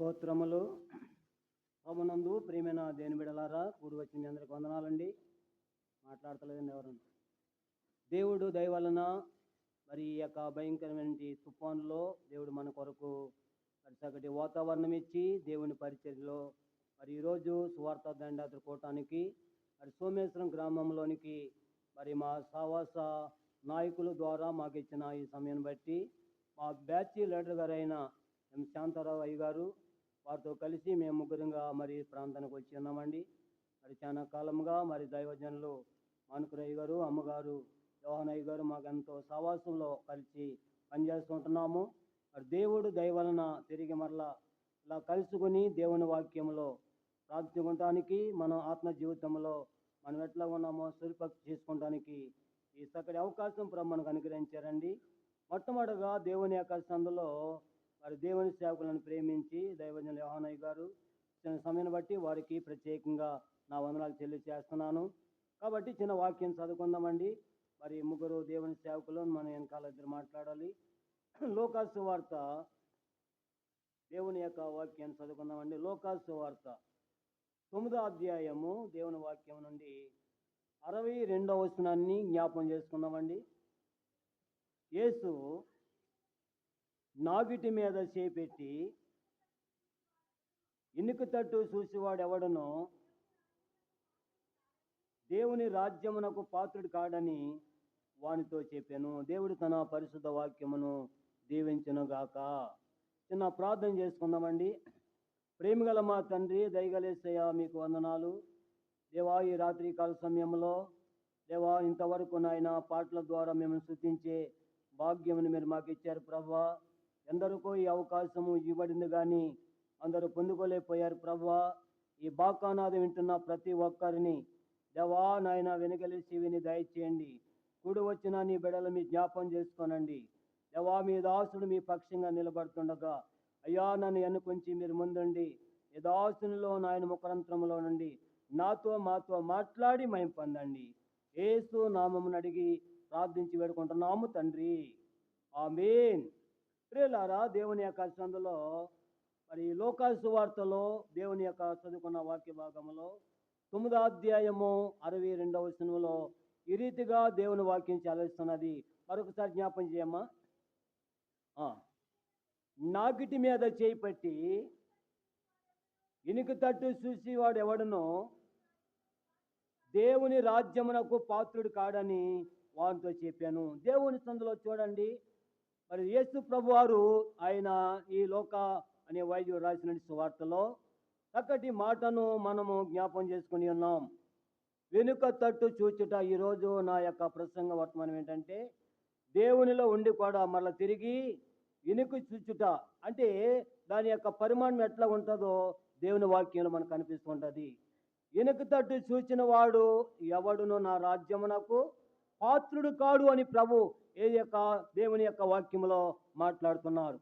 స్తోత్రములు. ప్రభునందు ప్రియమైన దేని బిడలారా కూడి వచ్చింది అందరికి వందనాలండి. మాట్లాడతలేదండి ఎవరు. దేవుడు దయవలన మరి ఈ యొక్క భయంకరమైన తుఫానులో దేవుడు మన కొరకు మరి చక్కటి వాతావరణం ఇచ్చి దేవుని పరిచర్లో మరి ఈరోజు సువార్త దండాత్ర కోటానికి మరి సోమేశ్వరం గ్రామంలోనికి మరి మా సావాస నాయకుల ద్వారా మాకు ఇచ్చిన ఈ సమయాన్ని బట్టి మా బ్యాచ్ లీడర్ గారైన ఎం శాంతారావు అయ్య గారు వారితో కలిసి మేము ముగ్గురంగా మరి ప్రాంతానికి వచ్చి ఉన్నామండి. మరి చాలా కాలంగా మరి దైవజనులు మానుకురయ్య గారు అమ్మగారు యోహనయ్య గారు మాకు ఎంతో సావాసంలో కలిసి పనిచేస్తుంటున్నాము మరి దేవుడు దయ వలన తిరిగి మరలా ఇలా కలుసుకొని దేవుని వాక్యంలో ప్రార్థించుకోవటానికి మన ఆత్మ జీవితంలో మనం ఎట్లా ఉన్నామో సురిపక్తి చేసుకోవడానికి ఈ చక్కటి అవకాశం ప్రభు మనకు అనుగ్రహించారండి. మొట్టమొదటిగా దేవుని యొక్క సందులో వారి దేవుని సేవకులను ప్రేమించి దైవజన యోహానయ్య గారు చిన్న సమయాన్ని బట్టి వారికి ప్రత్యేకంగా నా వందనాలు తెలియజేస్తున్నాను కాబట్టి చిన్న వాక్యం చదువుకుందామండి. మరి ముగ్గురు దేవుని సేవకులు మన వెనకాల ఇద్దరు మాట్లాడాలి. లోకాసు వార్త దేవుని యొక్క వాక్యాన్ని చదువుకుందామండి. లోకాసు వార్త తొమ్మిదో అధ్యాయము దేవుని వాక్యం నుండి అరవై రెండవ వచనాన్ని జ్ఞాపం చేసుకుందామండి. యేసు నాగిటి మీద చేపెట్టి ఇనుకు తట్టు చూసేవాడు ఎవడనో దేవుని రాజ్యమునకు పాత్రుడు కాడని వానితో చెప్పాను. దేవుడు తన పరిశుద్ధ వాక్యమును దీవించునుగాక చిన్న ప్రార్థన చేసుకుందామండి. ప్రేమగల మా తండ్రి దయగలేసయ్య మీకు వందనాలు. దేవా ఈ రాత్రి కాల సమయంలో దేవా ఇంతవరకు నాయన పాటల ద్వారా మేము శృతించే భాగ్యమును మీరు మాకు ఇచ్చారు ప్రభా. ఎందరికో ఈ అవకాశము ఇవ్వబడింది కానీ అందరూ పొందుకోలేకపోయారు ప్రభా. ఈ బాకానాదం వింటున్న ప్రతి ఒక్కరిని దేవా నాయన వెనుకలేసి విని దయచేయండి. కూడి వచ్చిన నీ బిడలు మీ జ్ఞాపం చేసుకోనండి. దేవా మీ దాసుడు మీ పక్షంగా నిలబడుతుండగా అయ్యా నన్ను ఎన్నుకొంచి మీరు ముందుండి. ఈ దాసునిలో నాయన ముఖరంత్రంలో నుండి నాతో మాతో మాట్లాడి మేము పొందండి. ఏసు నామమును అడిగి ప్రార్థించి వేడుకుంటున్నాము తండ్రి. ఆమేన్. ప్రియులారా దేవుని యొక్క సందులో మరి లోకాసు సువార్తలో దేవుని యొక్క చదువుకున్న వాక్య భాగంలో తొమ్మిదో అధ్యాయము అరవై రెండవ వచనంలో ఈ రీతిగా దేవుని వాక్యం చదివిస్తున్నది మరొకసారి జ్ఞాపం చేయమ్మా. నాకిటి నాగిటి మీద చేయి పట్టి ఇనుకు తట్టు చూసి వాడు ఎవడనో దేవుని రాజ్యమునకు పాత్రుడు కాడని వారితో చెప్పాను. దేవుని సందులో చూడండి. మరి యేసు ప్రభు వారు ఆయన ఈ లోక అనే వైద్యుడు రాసిన సువార్తలో చక్కటి మాటను మనము జ్ఞాపం చేసుకుని ఉన్నాం. వెనుక తట్టు చూచుట ఈరోజు నా యొక్క ప్రసంగ వర్తమానం ఏంటంటే దేవునిలో ఉండి కూడా మళ్ళీ తిరిగి వెనుక చూచుట. అంటే దాని యొక్క పరిమాణం ఎట్లా ఉంటుందో దేవుని వాక్యంలో మనకు కనిపిస్తుంటుంది వెనుక తట్టు చూచిన వాడు ఎవడును నా రాజ్యమునకు పాత్రుడు కాడు అని ప్రభు ఏ యొక్క దేవుని యొక్క వాక్యంలో మాట్లాడుతున్నారు.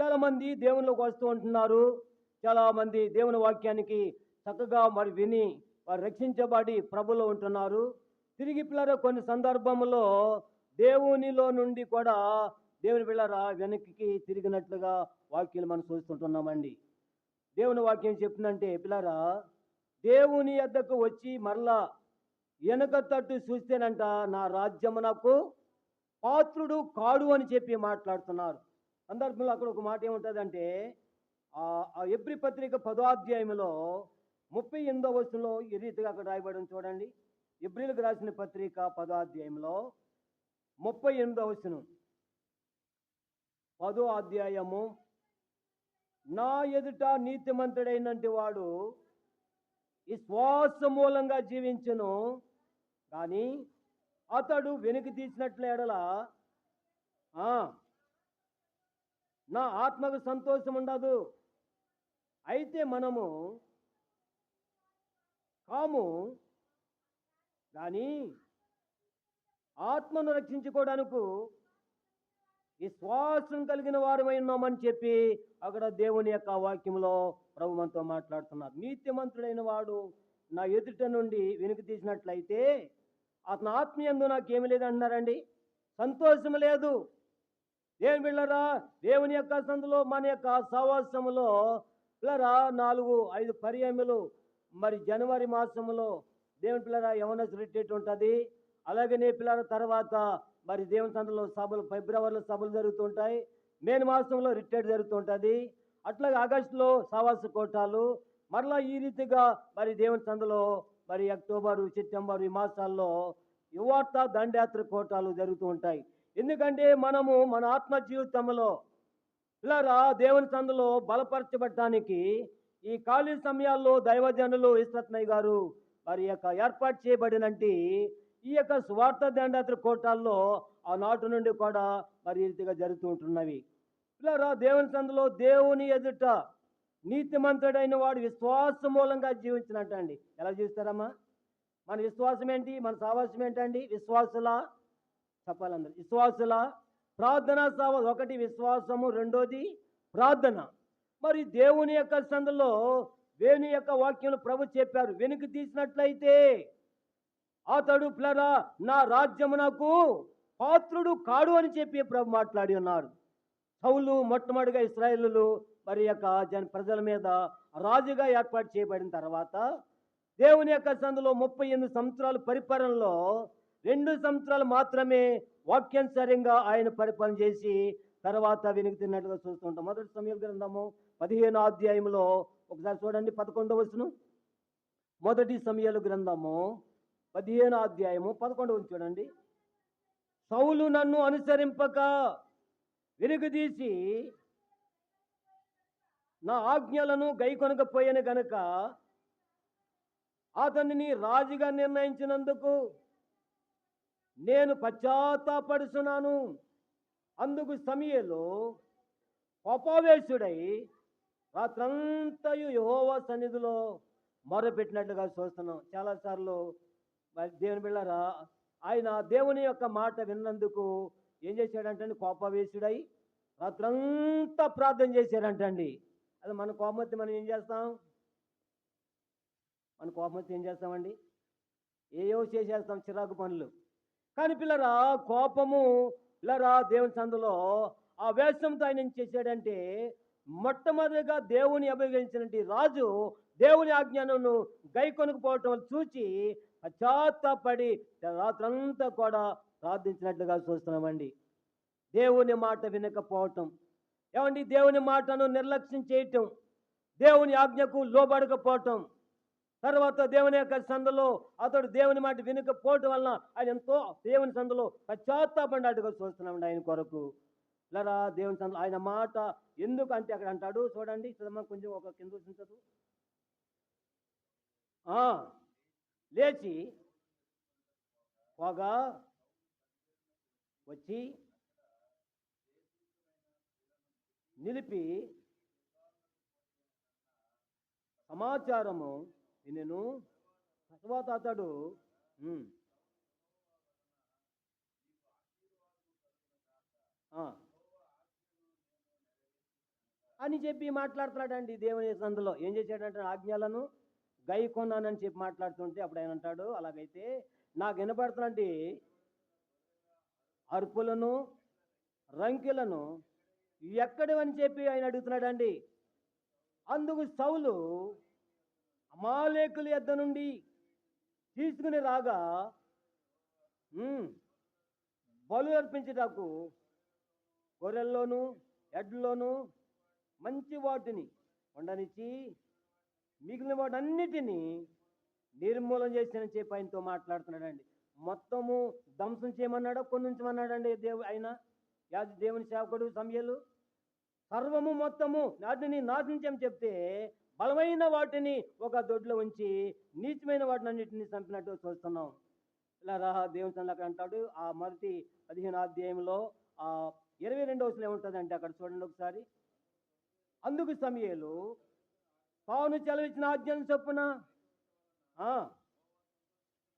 చాలామంది దేవునిలోకి వస్తూ ఉంటున్నారు. చాలామంది దేవుని వాక్యానికి చక్కగా మరి విని వారు రక్షించబడి ప్రభులో ఉంటున్నారు. తిరిగి పిల్లర కొన్ని సందర్భంలో దేవునిలో నుండి కూడా దేవుని పిల్లల వెనక్కి తిరిగినట్లుగా వాక్యాలు మనం చూస్తుంటున్నామండి. దేవుని వాక్యం చెప్తుందంటే పిల్లరా దేవుని యొద్దకు వచ్చి మరలా వెనక తట్టు చూస్తేనంట నా రాజ్యమునకు పాత్రుడు కాడు అని చెప్పి మాట్లాడుతున్నారు. సందర్భంలో అక్కడ ఒక మాట ఏముంటుందంటే ఆ ఆ ఎబ్రి పత్రిక పదోధ్యాయంలో ముప్పై ఎనిమిదో వస్తులో ఈ రీతిగా అక్కడ రాయబడి చూడండి. ఎబ్రిలకు రాసిన పత్రిక పదోధ్యాయంలో ముప్పై ఎనిమిదో వచనం. పదో అధ్యాయము నా ఎదుట నీతిమంతుడైనటి వాడు ఈ శ్వాస మూలంగా జీవించును కానీ అతడు వెనుక తీసినట్ల ఎడల ఆ, నా ఆత్మకు సంతోషం ఉండదు. అయితే మనము కాము కానీ ఆత్మను రక్షించుకోవడానికి ఈ కలిగిన వారమై ఉన్నామని చెప్పి అక్కడ దేవుని యొక్క వాక్యంలో ప్రభు మనతో మాట్లాడుతున్నారు. నీతిమంతుడైన వాడు నా ఎదుట నుండి వెనుక తీసినట్లయితే అతని ఆత్మీయందు నాకేమి లేదంటున్నారండి సంతోషం లేదు. ఏం పిల్లరా? దేవుని యొక్క సందులో మన యొక్క సహవాసములో పిల్లరా నాలుగు ఐదు పర్యాయములు మరి జనవరి మాసంలో దేవుని పిల్లరా యవనస్ రిట్రీట్ ఉంటుంది. అలాగనే పిల్లల తర్వాత మరి దేవుని సందులో సభలు ఫిబ్రవరిలో సభలు జరుగుతుంటాయి. మే మాసంలో రిట్రీట్ జరుగుతుంటుంది. అట్లాగే ఆగస్టులో సావాస కోటాలు. మరలా ఈ రీతిగా మరి దేవుని సందులో మరి అక్టోబరు సెప్టెంబర్ ఈ మాసాల్లో యువార్త దండయాత్ర కోటాలు జరుగుతూ ఉంటాయి. ఎందుకంటే మనము మన ఆత్మ జీవితంలో ఇలారా దేవుని సందులో బలపరచబడటానికి ఈ ఖాళీ సమయాల్లో దైవజనులు ఇస్రత్నయ్య గారు వారి యొక్క ఏర్పాటు చేయబడినంటి ఈ యొక్క స్వార్థ దండయాత్ర కోటాల్లో ఆనాటి నుండి కూడా మరి రీతిగా జరుగుతూ ఉంటున్నవి. ఇలారా దేవుని సందులో దేవుని ఎదుట నీతిమంతుడైన వాడు విశ్వాస మూలంగా జీవించినట్టండి. ఎలా జీవిస్తారమ్మా? మన విశ్వాసం ఏంటి? మన సావాసం ఏంటండి? విశ్వాసుల? చెప్పాలందరూ విశ్వాసుల? ప్రార్థన సావ ఒకటి విశ్వాసము రెండోది ప్రార్థన. మరి దేవుని యొక్క సందులో వేణు యొక్క వాక్యం ప్రభు చెప్పారు వెనుక తీసినట్లయితే అతడు ప్లరా నా రాజ్యమునకు పాత్రుడు కాడు అని చెప్పి ప్రభు మాట్లాడి ఉన్నారు. సౌలు మొట్టమొదటిగా ఇస్రాయేలు మరి యొక్క జన ప్రజల మీద రాజుగా ఏర్పాటు చేయబడిన తర్వాత దేవుని యొక్క సందులో ముప్పై ఎనిమిది సంవత్సరాల పరిపాలనలో రెండు సంవత్సరాలు మాత్రమే వాక్యానుసారంగా ఆయన పరిపాలన చేసి తర్వాత వెనుక తిన్నట్టుగా చూస్తుంటాం మొదటి సమయం గ్రంథము పదిహేను అధ్యాయంలో ఒకసారి చూడండి పదకొండవ వచనం. మొదటి సమయాలు గ్రంథము పదిహేను అధ్యాయము పదకొండవ చూడండి. సౌలు నన్ను అనుసరింపక వెనుకదీసి నా ఆజ్ఞలను గైకొనకపోయాను గనుక అతనిని రాజుగా నిర్ణయించినందుకు నేను పశ్చాత్తాపడుచున్నాను. అందుకు సమయంలో కోపావేశుడై రాత్రంతయు యహోవా సన్నిధిలో మొరపెట్టినట్లుగా చూస్తున్నాం. చాలాసార్లు దేవుని బిళ్ళరా ఆయన దేవుని యొక్క మాట విన్నందుకు ఏం చేశాడంటే కోపవేశుడై రాత్రంతా ప్రార్థన చేశాడంటండి. అది మన కోపమతి మనం ఏం చేస్తాం? మన కోపమతి ఏం చేస్తామండి? ఏయో చేసేస్తాం చిరాకు పనులు. కానీ పిల్లరా కోపము పిల్లరా దేవుని సందులో ఆ వేషంతో ఆయన ఏం చేశాడంటే మొట్టమొదటిగా దేవుని అభిగమించినటువంటి రాజు దేవుని ఆజ్ఞను గైకొనుకుపోవటం చూచి పశ్చాత్తాపడి రాత్రంతా కూడా ప్రార్థించినట్లుగా చూస్తున్నామండి. దేవుని మాట వినకపోవటం. ఏమండి? దేవుని మాటను నిర్లక్ష్యం చేయటం దేవుని ఆజ్ఞకు లోబడకపోవటం. తర్వాత దేవుని యొక్క సందులో అతడు దేవుని మాట వినకపోవటం వలన ఆయన ఎంతో దేవుని సందులో పశ్చాత్తాపడినట్టుగా చూస్తున్నామండి ఆయన కొరకు. లరా దేవుని సందులో ఆయన మాట ఎందుకు అంటే అక్కడ అంటాడు చూడండి చదమ్మా కొంచెం ఒక కింద చూసించదు లేచి పోగా వచ్చి నిలిపి సమాచారము నేను తర్వాత అతడు అని చెప్పి మాట్లాడుతున్నాడండి దేవుని సందులో. ఏం చేశాడంటే ఆజ్ఞలను గై కొన్నానని చెప్పి మాట్లాడుతుంటే అప్పుడు ఆయన అంటాడు అలాగైతే నాకు వినపడుతున్నట్టు అర్పులను రంకెలను ఎక్కడవని చెప్పి ఆయన అడుగుతున్నాడండి? అందుకు సౌలు అమాలేకుల యొద్ద నుండి తీసుకుని రాగా బలు అర్పించుటకు గొర్రెల్లోను ఎడ్లలోను మంచి వాటిని వండనిచ్చి మిగిలిన వాటన్నిటినీ నిర్మూలన చేశానని చెప్పి ఆయనతో మాట్లాడుతున్నాడండి. మొత్తము ధ్వంసం చేయమన్నాడా? కొన్ని ఉంచమన్నాడండి దేవు ఆయన? యాజ దేవుని సేవకుడు సమయలు? సర్వము మొత్తము వాటిని నాశించం చెప్తే బలమైన వాటిని ఒక దొడ్లో ఉంచి నీచమైన వాటిని అన్నిటిని చంపినట్టు చూస్తున్నాం. ఇలా రా దేవుని అక్కడ అంటాడు. ఆ మొదటి పదిహేను అధ్యాయంలో ఆ ఇరవై రెండవ వచనం ఏముంటుందంటే అక్కడ చూడండి ఒకసారి. అందుకు సమయలు తాను చెలవిచ్చిన ఆజ్ఞను చొప్పున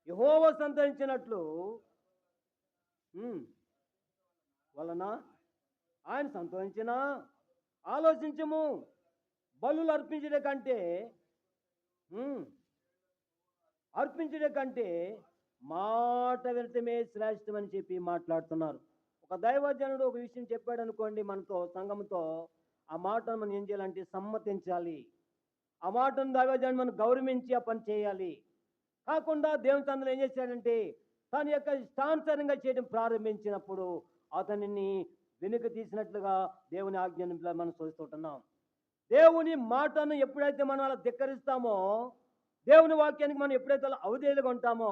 యహోవ సంతరించినట్లు వలన ఆయన సంతోషించినా ఆలోచించము. బలులు అర్పించడం కంటే అర్పించడం కంటే మాట వినటమే శ్రేష్టమని చెప్పి మాట్లాడుతున్నారు. ఒక దైవజనుడు ఒక విషయం చెప్పాడు అనుకోండి మనతో సంఘంతో ఆ మాటను మనం ఏం చేయాలంటే సమ్మతించాలి. ఆ మాటను దైవజనుడు మనం గౌరవించి ఆ పని చేయాలి. కాకుండా దేవుని తండ్రి ఏం చేశాడంటే తన యొక్క ఇష్టానుసారంగా చేయడం ప్రారంభించినప్పుడు అతనిని వెనుక తీసినట్లుగా దేవుని ఆజ్ఞను మనం చూస్తుంటున్నాం దేవుని మాటను ఎప్పుడైతే మనం అలా ధిక్కరిస్తామో దేవుని వాక్యానికి మనం ఎప్పుడైతే అలా అవధేయులుగా ఉంటామో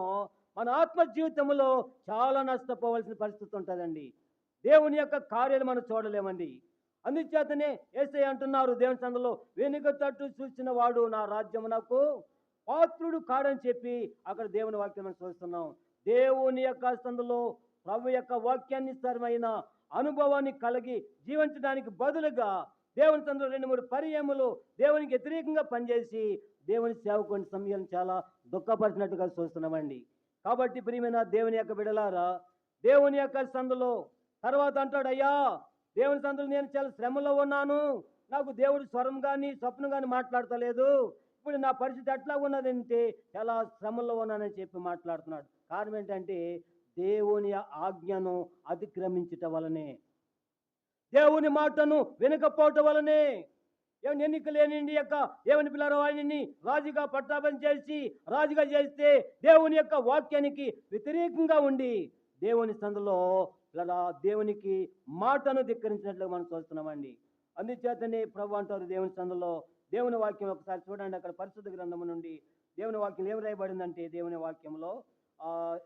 మన ఆత్మ జీవితంలో చాలా నష్టపోవాల్సిన పరిస్థితి ఉంటుందండి. దేవుని యొక్క కార్యాలు మనం చూడలేమండి. అందుచేతనే ఏసై అంటున్నారు దేవుని సందులో వెనుక తట్టు చూసిన వాడు నా రాజ్యమునకు పాత్రుడు కాడని చెప్పి అక్కడ దేవుని వాక్యం మనం చూస్తున్నాం దేవుని యొక్క సందులో ప్రభు యొక్క వాక్యాన్నిస్తరమైన అనుభవాన్ని కలిగి జీవించడానికి బదులుగా దేవుని తండ్రి రెండు మూడు పర్యములు దేవునికి వ్యతిరేకంగా పనిచేసి దేవుని సేవకుని సమయం చాలా దుఃఖపరిచినట్టుగా చూస్తున్నామండి. కాబట్టి ప్రియమైన దేవుని యొక్క బిడలారా దేవుని యొక్క సందులో తర్వాత అంటాడు అయ్యా దేవుని సందులో నేను చాలా శ్రమలో ఉన్నాను. నాకు దేవుడు స్వరం కానీ స్వప్నం కానీ మాట్లాడతలేదు. ఇప్పుడు నా పరిస్థితి ఎట్లా ఉన్నదంటే చాలా శ్రమలో ఉన్నానని చెప్పి మాట్లాడుతున్నాడు. కారణం ఏంటంటే దేవుని ఆజ్ఞను అతిక్రమించటం వలనే. దేవుని మాటను వినకపోవటం వలనే. ఏమని ఎన్నిక లేని యొక్క దేవుని పిల్లల వారిని రాజుగా పట్టాపని చేసి రాజుగా చేస్తే దేవుని యొక్క వాక్యానికి వ్యతిరేకంగా ఉండి దేవుని సందులో ఇలా దేవునికి మాటను ధిక్కరించినట్లు మనం చూస్తున్నామండి. అందుచేతనే ప్రభు అంటారు దేవుని సందులో దేవుని వాక్యం ఒకసారి చూడండి అక్కడ పరిశుద్ధ గ్రంథము నుండి. దేవుని వాక్యం ఏం రాయబడిందంటే దేవుని వాక్యంలో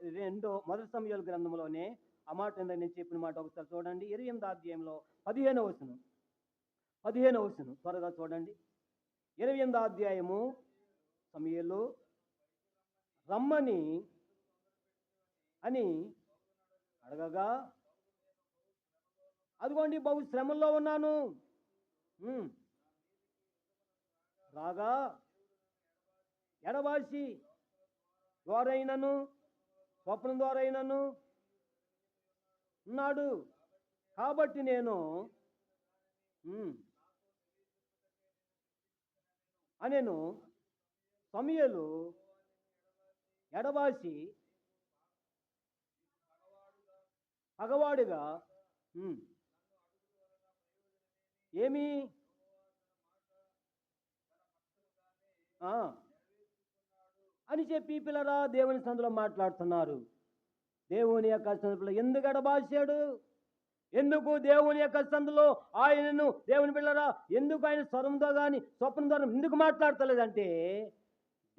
రెండో మొదటి సమయాల గ్రంథంలోనే ఆ మాట ఏందని నేను చెప్పిన మాట ఒకసారి చూడండి. ఇరవై ఎనిమిది అధ్యాయంలో పదిహేను వచనం. పదిహేను వచనం. త్వరగా చూడండి. ఇరవై ఎనిమిది అధ్యాయము సమయంలో. రమ్మని అని అడగగా అదిగోండి బహు శ్రమంలో ఉన్నాను. రాగా ఎడవాసి ఎవరైనను స్వప్నం ద్వారైనను ఉన్నాడు. కాబట్టి నేను అనేను సమయలు ఎడవాసి పగవాడుగా ఏమి? ఆ, అని చెప్పి పిల్లరా దేవుని సందులో మాట్లాడుతున్నారు. దేవుని యొక్క సందులో ఎందుకు ఎడబాసాడు ఎందుకు దేవుని యొక్క సందులో ఆయనను దేవుని పిల్లరా ఎందుకు ఆయన స్వరంతో కానీ స్వప్నం ద్వారా ఎందుకు మాట్లాడతలేదంటే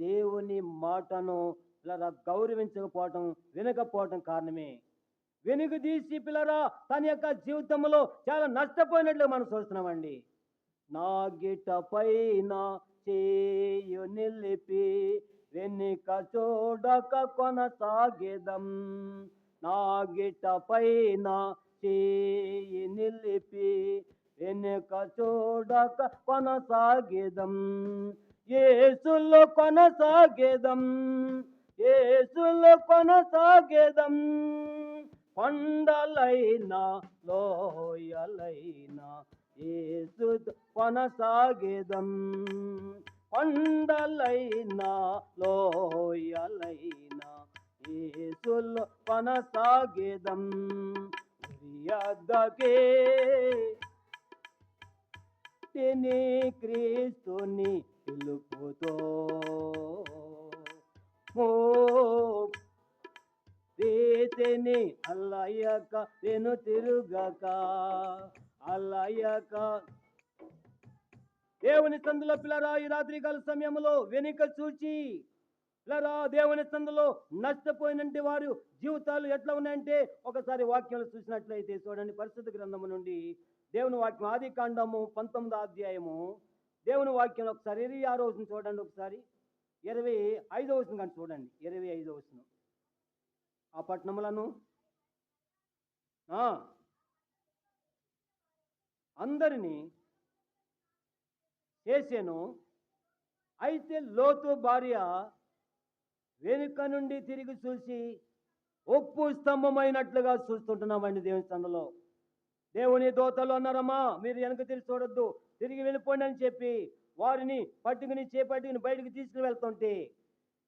దేవుని మాటను పిల్లరా గౌరవించకపోవటం వినకపోవటం కారణమే. వెనుక తీసి పిల్లరా తన యొక్క జీవితంలో చాలా నష్టపోయినట్లు మనం చూస్తున్నామండి. నా గిట పైన చేయు నిలిపి వెనుక చూడక కొనసాగేదం. నాగిట పైన చేయి నిలిపి వెనుక చూడక కొనసాగేదం. ఏసులో కొనసాగేదం. ఏసులో కొనసాగేదం. కొండలైనా లోయలైనా ఏసు కొనసాగేదం. కొండలైనా లోయలైనా ఏసులు కొనసాగేదం ఉరియద్దకే తిని క్రీస్తుని పిలుపుతో ఓ అల్లయ్యక నేను తిరుగక అల్లయ్యక దేవుని సందులో పిల్లరా ఈ రాత్రి కాల సమయంలో వెనుక చూచి పిల్లరా దేవుని సందులో నష్టపోయినంటే వారు జీవితాలు ఎట్లా ఉన్నాయంటే ఒకసారి వాక్యాలు చూసినట్లయితే చూడండి పరిశుద్ధ గ్రంథము నుండి దేవుని వాక్యం ఆది కాండము పంతొమ్మిదో అధ్యాయము. దేవుని వాక్యం ఒకసారి ఇరవై ఆరో వచ్చిన చూడండి ఒకసారి. ఇరవై ఐదో వచ్చిన కానీ చూడండి ఇరవై ఐదో వచ్చిన ఆ పట్టణములను అందరినీ చేశాను అయితే లోతు భార్య వెనుక నుండి తిరిగి చూసి ఉప్పు స్తంభమైనట్లుగా చూస్తుంటున్నామండి దేవుని దేవుని దోతలు అన్నారమ్మా మీరు వెనక తిరిగి చూడొద్దు తిరిగి వెళ్ళిపోండి అని చెప్పి వారిని పట్టుకుని చేపట్టుకుని బయటికి తీసుకుని వెళ్తుంటే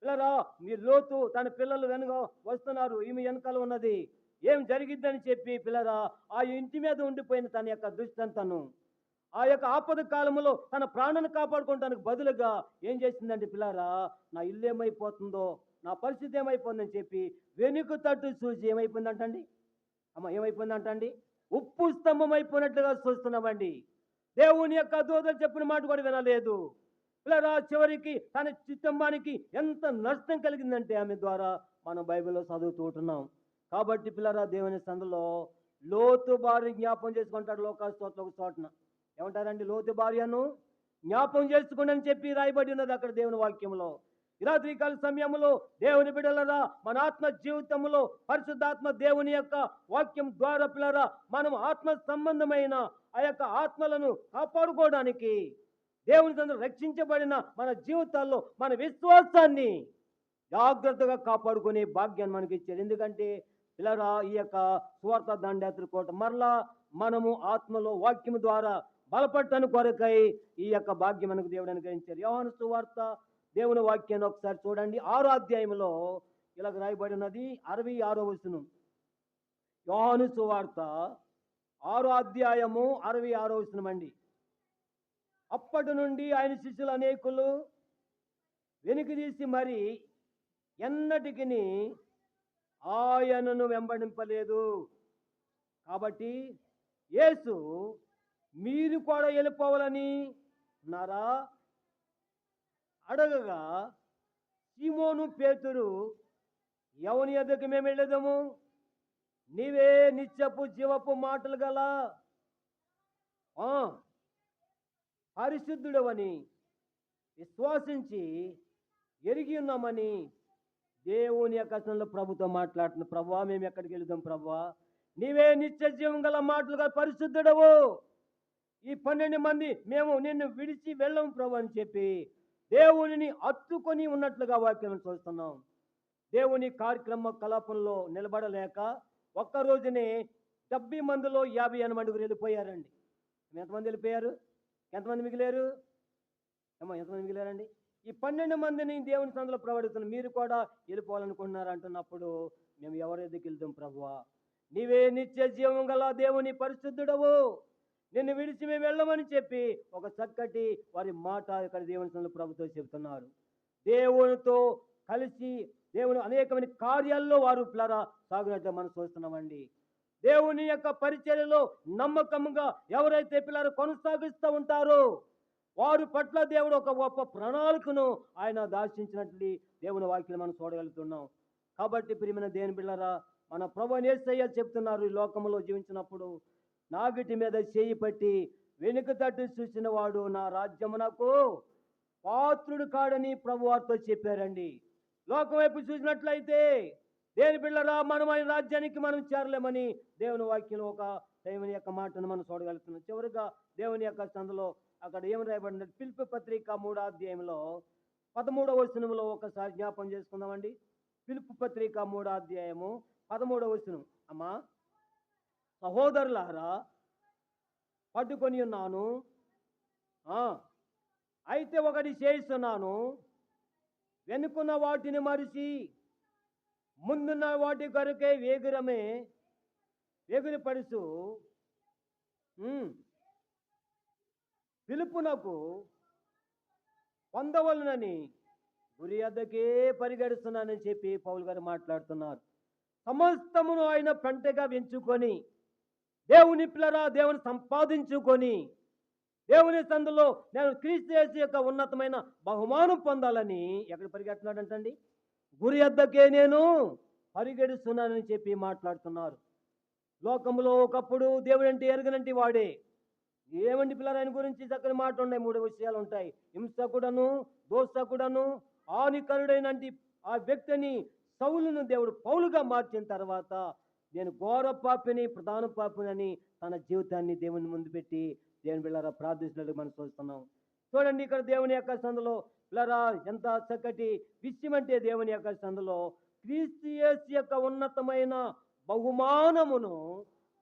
పిల్లరా మీ లోతు తన పిల్లలు వెనుక వస్తున్నారు ఈమె వెనకాల ఉన్నది. ఏం జరిగిద్దని చెప్పి పిల్లరా ఆ ఇంటి మీద ఉండిపోయిన తన యొక్క దుష్టంతను ఆ యొక్క ఆపద కాలంలో తన ప్రాణాన్ని కాపాడుకోవడానికి బదులుగా ఏం చేసిందంటే పిల్లారా? నా ఇల్లు ఏమైపోతుందో నా పరిస్థితి ఏమైపోతుందని చెప్పి వెనుక తట్టు చూసి ఏమైపోయిందంటండి? అమ్మ ఏమైపోయిందంటండి? ఉప్పు స్తంభం అయిపోయినట్లుగా చూస్తున్నామండి. దేవుని యొక్క దూతలు చెప్పిన మాట కూడా వినలేదు. పిల్లరా చివరికి తన కుటుంబానికి ఎంత నష్టం కలిగిందంటే ఆమె ద్వారా మనం బైబిల్లో చదువుతూ ఉంటున్నాం. కాబట్టి పిల్లరా దేవుని సందులో లోతు భార్య జ్ఞాపం చేసుకుంటాడు లోకాస్తోత్ర ఒక చోటన. ఏమంటారండి లోతు భార్యను జ్ఞాపం చేసుకోండి అని చెప్పి రాయబడి ఉన్నది అక్కడ దేవుని వాక్యంలో. ఈ రాత్రికాల సమయంలో దేవుని బిడలరా మన ఆత్మ జీవితంలో పరిశుద్ధాత్మ దేవుని యొక్క వాక్యం ద్వారా పిల్లరా మనం ఆత్మ సంబంధమైన ఆ యొక్క ఆత్మలను కాపాడుకోవడానికి దేవుని తండ్రి రక్షించబడిన మన జీవితాల్లో మన విశ్వాసాన్ని జాగ్రత్తగా కాపాడుకునే భాగ్యాన్ని మనకి ఇచ్చారు ఎందుకంటే పిల్లరా ఈ యొక్క స్వార్థ దండయాత్ర కోట మరలా మనము ఆత్మలో వాక్యం ద్వారా బలపడటాను కొరకై ఈ యొక్క భాగ్యం మనకు దేవుడు అనుగ్రహించారు. యోహాను సువార్త దేవుని వాక్యాన్ని ఒకసారి చూడండి. ఆరో అధ్యాయంలో ఇలాగ రాయబడి ఉన్నది. అరవై ఆరో వచనం. యోహాను సువార్త ఆరో అధ్యాయము అరవై ఆరో వచనం అండి. అప్పటి నుండి ఆయన శిష్యులు అనేకులు వెనుక తీసి మరి ఎన్నటికి ఆయనను వెంబడింపలేదు. కాబట్టి యేసు మీరు కూడా వెళ్ళిపోవాలని నారా అడగగా సీమోను పేతురు ఎవని ఎద్దకు మేము వెళ్ళేదాము? నీవే నిత్యపు జీవపు మాటలు గల ఆ, పరిశుద్ధుడవని విశ్వాసించి ఎరిగి ఉన్నామని దేవుని యొక్క ప్రభుత్వం ప్రభుతో మాట్లాడుతున్న ప్రభువా మేము ఎక్కడికి వెళదాం ప్రభావ నీవే నిత్య జీవం గల మాటలుగా పరిశుద్ధుడవు. ఈ పన్నెండు మంది మేము నిన్ను విడిచి వెళ్ళం ప్రభు అని చెప్పి దేవునిని అత్తుకొని ఉన్నట్లుగా వాక్యం చూస్తున్నాం దేవుని కార్యక్రమ కలాపంలో నిలబడలేక ఒక్క రోజునే డెబ్బై మందిలో యాభై ఎనమండుగురు వెళ్ళిపోయారండి. ఎంతమంది వెళ్ళిపోయారు? ఎంతమంది మిగిలేరు ఏమో ఎంతమంది మిగిలేరండి ఈ పన్నెండు మందిని దేవుని సందులో ప్రవడుతున్న మీరు కూడా వెళ్ళిపోవాలనుకుంటున్నారు అంటున్నప్పుడు మేము ఎవరి దగ్గరికి వెళ్దాం ప్రభువా నీవే నిత్య జీవం గల దేవుని పరిశుద్ధుడవు. నిన్ను విడిచి మేము వెళ్ళమని చెప్పి ఒక చక్కటి వారి మాట ఇక్కడ దేవుని ప్రభుత్వం ప్రభుతో చెబుతున్నారు. దేవునితో కలిసి దేవుని అనేకమైన కార్యాల్లో వారు పిల్లరా సాగునట్లు మనం చూస్తున్నామండి. దేవుని యొక్క పరిచర్యలో నమ్మకంగా ఎవరైతే పిల్లలు కొనసాగిస్తూ ఉంటారో వారి పట్ల దేవుడు ఒక గొప్ప ప్రణాళికను ఆయన దార్శించినట్లు దేవుని వాక్యం మనం చూడగలుగుతున్నాం. కాబట్టి ప్రియమైన దేని బిళ్ళరా మన ప్రభు నేసయ్య చెప్తున్నారు ఈ లోకంలో జీవించినప్పుడు. నాగిటి మీద చేయి పట్టి వెనుక తట్టు చూసిన వాడు నా రాజ్యమునకు పాత్రుడు కాడని ప్రభు వారితో చెప్పారండి. లోకం వైపు చూసినట్లయితే దేని పిల్లరా మనమైన రాజ్యానికి మనం చేరలేమని దేవుని వాక్యం ఒక దేవుని యొక్క మాటను మనం చూడగలుగుతున్నాం. చివరిగా దేవుని యొక్క సందులో అక్కడ ఏం రాయబడింది? పిలుపు పత్రిక మూడో అధ్యాయంలో పదమూడవ వచనంలో ఒకసారి జ్ఞాపం చేసుకుందామండి. పిలుపు పత్రిక మూడో అధ్యాయము పదమూడవ వచనం. అమ్మా సహోదరులారా పట్టుకొని ఉన్నాను. అయితే ఒకటి చేయిస్తున్నాను. వెనుకున్న వాటిని మరిచి ముందున్న వాటి కొరకే వేగురమే వేగురి పడుచు పిలుపునకు పొందవలనని గురి అద్దకే పరిగెడుస్తున్నానని చెప్పి పౌల్ గారు మాట్లాడుతున్నారు. సమస్తమును ఆయన పెంటగా పెంచుకొని దేవుని పిల్లరా దేవుని సంపాదించుకొని దేవుని సందులో నేను క్రీస్తు యేసు యొక్క ఉన్నతమైన బహుమానం పొందాలని ఎక్కడ పరిగెడుతున్నాడంటండి? గురి అద్దకే నేను పరిగెడుస్తున్నానని చెప్పి మాట్లాడుతున్నారు. లోకంలో ఒకప్పుడు దేవుడు అంటే ఎరగనంటే వాడే. ఏమండి పిల్లరాయన గురించి చక్కని మాట ఉన్నాయి మూడు విషయాలు ఉంటాయి హింసకుడను దోషకుడను ఆనికరుడైనంటి ఆ వ్యక్తిని సౌలును దేవుడు పౌలుగా మార్చిన తర్వాత నేను ఘోర పాపిని ప్రధాన పాపిని తన జీవితాన్ని దేవుని ముందు పెట్టి దేవుని బిళ్ళారా ప్రార్థిస్తున్నట్టు మనం చూస్తున్నాం. చూడండి ఇక్కడ దేవుని యొక్క సందులో పిల్లరా ఎంత చక్కటి విషయం అంటే దేవుని యొక్క సందులో క్రీస్తియస్ యొక్క ఉన్నతమైన బహుమానమును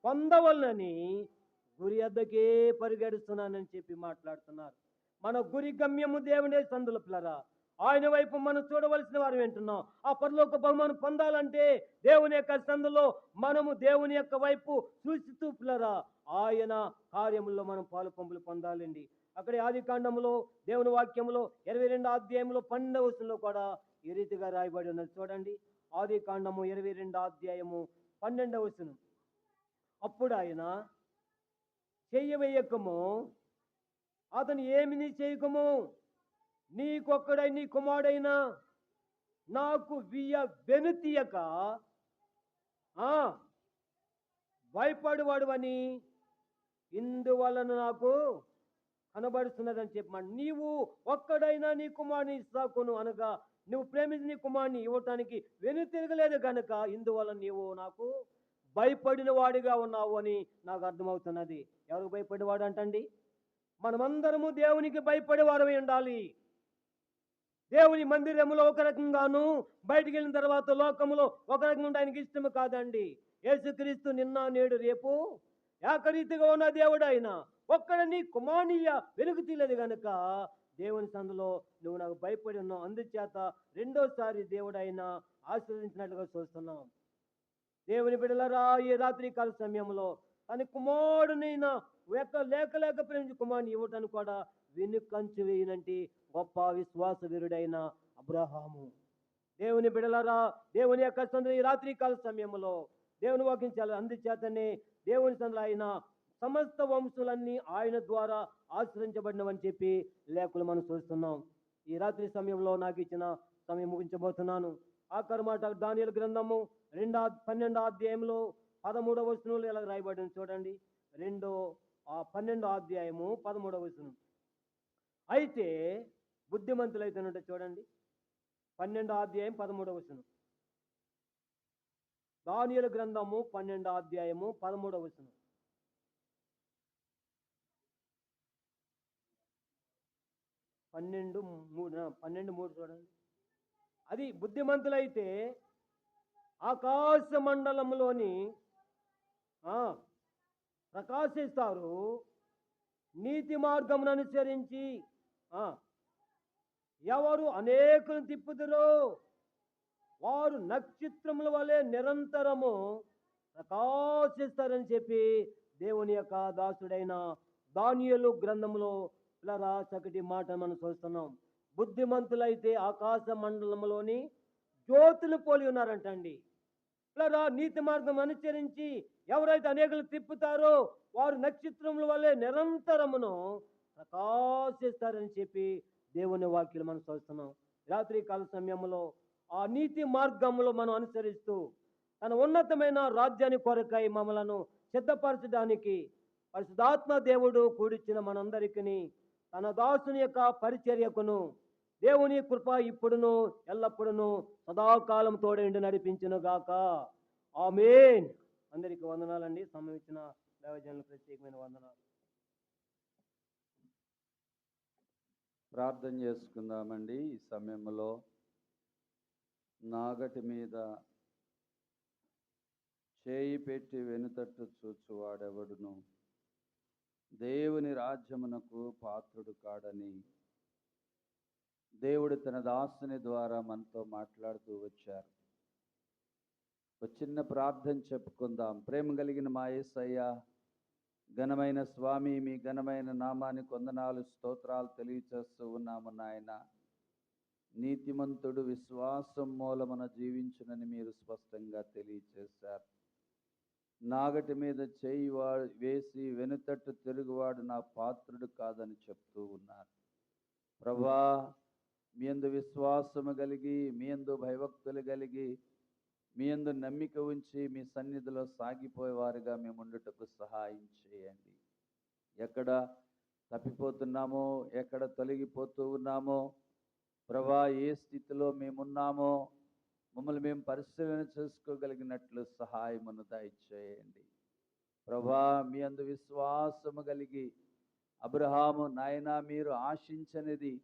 పొందవలనని గురి అద్దకే పరిగెడుస్తున్నానని చెప్పి మాట్లాడుతున్నారు. మన గురి గమ్యము దేవునే సందుల పిల్లరా ఆయన వైపు మనం చూడవలసిన వారు వింటున్నాం. ఆ పరలోక బహుమానం పొందాలంటే దేవుని యొక్క సందులో మనము దేవుని యొక్క వైపు చూసి చూపులరా? ఆయన కార్యముల్లో మనం పాలు పంపులు పొందాలండి. అక్కడ ఆది కాండంలో దేవుని వాక్యంలో ఇరవై రెండు అధ్యాయంలో పన్నెండవ వచనంలో కూడా ఈ రీతిగా రాయబడి ఉన్నది. చూడండి. ఆది కాండము ఇరవై రెండు అధ్యాయము పన్నెండవ వచనం. అప్పుడు ఆయన చెయ్యవేయకము అతను ఏమిని చేయకము? నీకొక్కడై నీ కుమారుడైనా నాకు వియ వెనుతీయక ఆ, భయపడువాడు అని ఇందువలన నాకు కనబడుతున్నదని చెప్పమని. నీవు ఒక్కడైనా నీ కుమారుని ఇస్తాకును అనగా నువ్వు ప్రేమించి నీ కుమారుని ఇవ్వటానికి వెను తిరగలేదు కనుక ఇందువల్ల నీవు నాకు భయపడిన వాడిగా ఉన్నావు అని నాకు అర్థమవుతున్నది. ఎవరికి భయపడేవాడు అంటండి? మనమందరము దేవునికి భయపడేవారమై ఉండాలి. దేవుని మందిరములో ఒక రకంగాను బయటికి వెళ్ళిన తర్వాత లోకములో ఒక రకంగా ఆయనకి ఇష్టము కాదండి. యేసుక్రీస్తు నిన్న నేడు రేపు ఏకరీతిగా ఉన్న దేవుడు ఆయన ఒక్కడని కుమానీయ వెలుగు తీయలేదు గనుక దేవుని సందులో నువ్వు నాకు భయపడి ఉన్నావు. అందుచేత రెండోసారి దేవుడు ఆయన ఆశీర్వదించినట్లుగా చూస్తున్నాం. దేవుని బిడ్డలరా ఈ రాత్రి కాల సమయంలో తన కుమారుడినైనా లేక లేక ప్రేమించి కుమారుని ఇవ్వటానికి కూడా వెనుకంచు వేయనంటి గొప్ప విశ్వాస వీరుడైన అబ్రహాము. దేవుని బిడలరా దేవుని యొక్క సందు ఈ రాత్రి కాల సమయంలో దేవుని వాకించాలి. అందుచేతనే దేవుని సందులో ఆయన సమస్త వంశులన్నీ ఆయన ద్వారా ఆశ్రయించబడినవని చెప్పి లేఖలు మనం చూస్తున్నాం. ఈ రాత్రి సమయంలో నాకు ఇచ్చిన సమయం ముగించబోతున్నాను. ఆ మాట దానియలు గ్రంథము రెండో పన్నెండో అధ్యాయంలో పదమూడవ వచనంలో ఇలా రాయబడింది చూడండి. రెండో ఆ పన్నెండో అధ్యాయము పదమూడవ వచనం. అయితే బుద్ధిమంతులైతేనంటే చూడండి. పన్నెండో అధ్యాయం పదమూడవ వచనం. దానియుల గ్రంథము పన్నెండో అధ్యాయము పదమూడవ వచనం. పన్నెండు మూడు పన్నెండు మూడు చూడండి. అది బుద్ధిమంతులైతే ఆకాశ మండలంలోని ప్రకాశిస్తారు. నీతి మార్గమును అనుసరించి ఎవరు అనేకులను తిప్పుదురో వారు నక్షత్రముల వలె నిరంతరము ప్రకాశిస్తారని చెప్పి దేవుని యొక్క దాసుడైన దానియలు గ్రంథంలో ఇలా చక్కటి మాట మనం చూస్తున్నాం. బుద్ధిమంతులైతే ఆకాశ మండలంలోని జ్యోతులు పోలి ఉన్నారంటండి. ఇలా నీతి మార్గం అనుసరించి ఎవరైతే అనేకులు తిప్పుతారో వారు నక్షత్రముల వల్లే నిరంతరమును ప్రకాశిస్తారని చెప్పి దేవుని వాక్యలు మనం చూస్తున్నాం రాత్రి కాల సమయంలో ఆ నీతి మార్గంలో మనం అనుసరిస్తూ తన ఉన్నతమైన రాజ్యాన్ని కొరకై మమ్మలను సిద్ధపరచడానికి పరిశుధాత్మ దేవుడు కూడిచ్చిన మనందరికీ తన దాసుని యొక్క పరిచర్యకును దేవుని కృప ఇప్పుడును ఎల్లప్పుడును సదాకాలం తోడేండి నడిపించును గాక. ఆమేన్. అందరికి వందనాలండి. సమయం దైవజనులు ప్రత్యేకమైన వందనాలు. ప్రార్థన చేసుకుందామండి. ఈ సమయంలో నాగటి మీద చేయి పెట్టి వెనుతట్టు చూచువాడెవడును దేవుని రాజ్యమునకు పాత్రుడు కాడని దేవుడు తన దాసుని ద్వారా మనతో మాట్లాడుతూ వచ్చారు. ఒక చిన్న ప్రార్థన చెప్పుకుందాం. ప్రేమ కలిగిన మా ఏసయ్యా ఘనమైన స్వామి మీ ఘనమైన నామానికి వందనాలు స్తోత్రాలు తెలియచేస్తూ ఉన్నాము నాయన. నీతిమంతుడు విశ్వాసం మూలమున జీవించునని మీరు స్పష్టంగా తెలియచేశారు. నాగటి మీద చేయి వాడు వేసి వెనుతట్టు తిరుగువాడు నా పాత్రుడు కాదని చెప్తూ ఉన్నారు. ప్రభా మీ యందు విశ్వాసము కలిగి మీ యందు భయభక్తులు కలిగి మీ యందు నమ్మిక ఉంచి మీ సన్నిధిలో సాగిపోయేవారుగా మేము ఉండుటకు సహాయం చేయండి. ఎక్కడ తప్పిపోతున్నామో ఎక్కడ తొలగిపోతూ ఉన్నామో ప్రభా ఏ స్థితిలో మేమున్నామో మమ్మల్ని మేము పరిశీలన చేసుకోగలిగినట్లు సహాయమును దయచేయండి. ప్రభా మీ అందు విశ్వాసము కలిగి అబ్రహాము నాయనా మీరు ఆశించనిది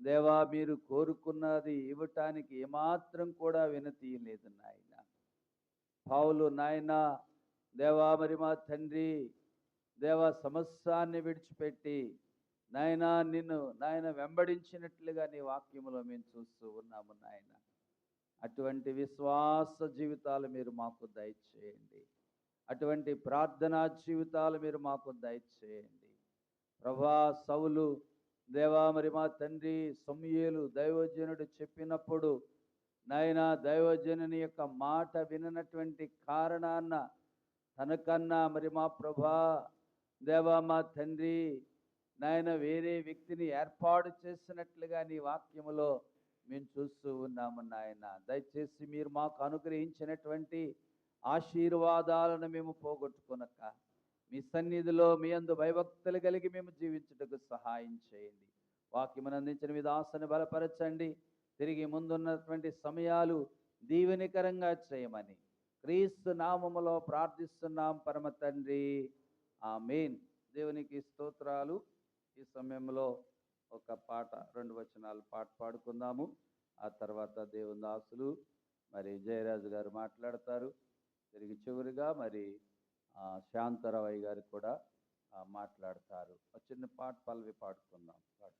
దేవా మీరు కోరుకున్నది ఇవ్వటానికి ఏమాత్రం కూడా వినతీయలేదు నాయన. పావులు నాయన దేవా మరి మా తండ్రి దేవా సమస్యాన్ని విడిచిపెట్టి నాయన నిన్ను నాయన వెంబడించినట్లుగా నీ వాక్యములో మేము చూస్తూ ఉన్నాము నాయన. అటువంటి విశ్వాస జీవితాలు మీరు మాకు దయచేయండి. అటువంటి ప్రార్థనా జీవితాలు మీరు మాకు దయచేయండి. ప్రభా సవులు దేవా మరి మా తండ్రి సమూయేలు దైవజనుడు చెప్పినప్పుడు నాయన దైవజనుని యొక్క మాట విననటువంటి కారణాన్న తనకన్నా మరి మా ప్రభా దేవా మా తండ్రి నాయన వేరే వ్యక్తిని ఏర్పాటు చేసినట్లుగా నీ వాక్యములో మేము చూస్తూ ఉన్నాము నాయన. దయచేసి మీరు మాకు అనుగ్రహించినటువంటి ఆశీర్వాదాలను మేము పోగొట్టుకునక మీ సన్నిధిలో మీ అందు భయభక్తులు కలిగి మేము జీవించుటకు సహాయం చేయండి. వాక్యమును అందించిన మీ దాసను బలపరచండి. తిరిగి ముందున్నటువంటి సమయాలు దీవెనికరంగా చేయమని క్రీస్తు నామములో ప్రార్థిస్తున్నాం పరమ తండ్రి. ఆ మెయిన్ దేవునికి స్తోత్రాలు. ఈ సమయంలో ఒక పాట రెండు వచనాలు పాట పాడుకుందాము. ఆ తర్వాత దేవుని దాసులు మరి జయరాజు గారు మాట్లాడతారు. తిరిగి చివరిగా మరి శాంతరవయ్య గారు కూడా మాట్లాడతారు. ఒక చిన్న పాట పల్లవి పాడుకుందాం. పాడు